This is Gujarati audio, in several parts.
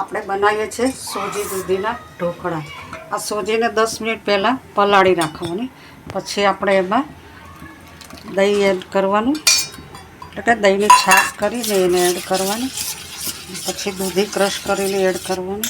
આપણે બનાવીએ છીએ સોજી દૂધીના ઢોકળા. આ સોજીને દસ મિનિટ પહેલાં પલાળી રાખવાની પછી આપણે એમાં દહીં એડ કરવાનું. એટલે કે દહીંની છાશ કરીને એને એડ કરવાની. પછી દૂધી ક્રશ કરીને એડ કરવાનું.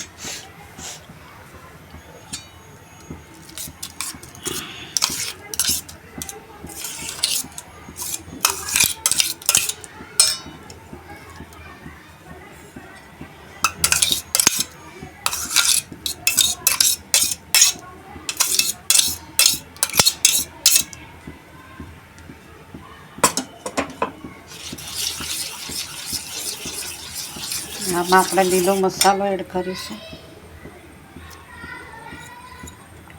આમાં આપણે લીલો મસાલો એડ કરીશું.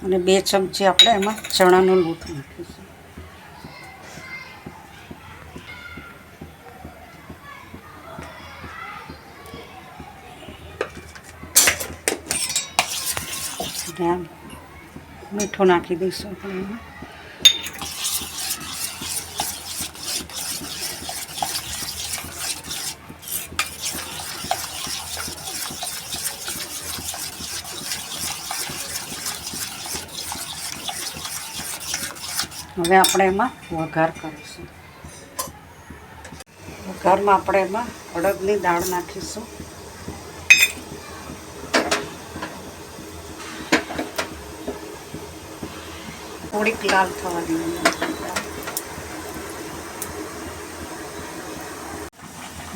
અને બે ચમચી આપણે એમાં ચણાનો લોટ નાખીશું. મીઠું નાખી દઈશું આપણે એમાં. હવે આપણે એમાં વઘાર કરીશું. વઘારમાં આપણે એમાં અડદની દાળ નાખીશું. થોડીક લાલ થવા દઈએ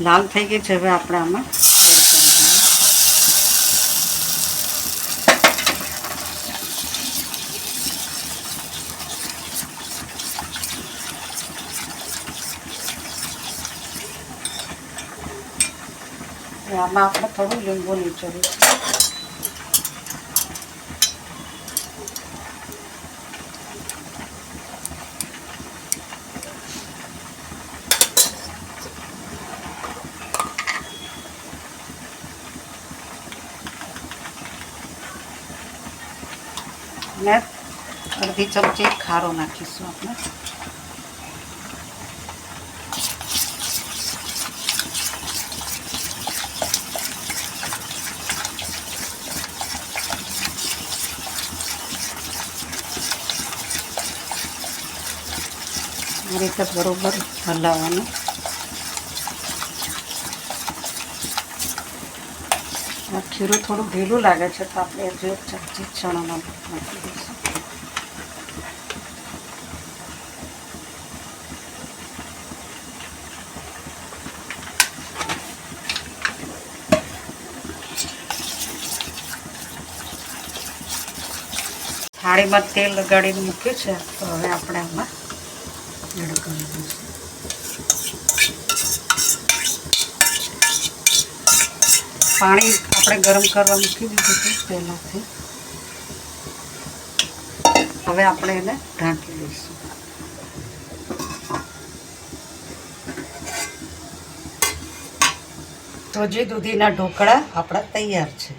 લાલ થઈ ગઈ છે, હવે આપણે આમાં એડ કરી દઈએ. હવે આમાં આપણે થોડું લીંબુ નીચોડીશું ને અડધી ચમચી ખારો નાખીશું આપણે. આ રીતે બરોબર હલાવવાનું. આ ખીરું થોડું ઢીલું લાગે છે, તો આપણે એક ચમચી ચણાનો નાખી દઈશું. થાળીમાં તેલ લગાડીને મૂક્યું છે, તો હવે આપણે આમાં પાણી આપણે ગરમ કરવા મૂકી દીધું છે પહેલાંથી. હવે આપણે એને ઢાંકી દઈશું તો જે દૂધીના ઢોકળા આપણા તૈયાર છે.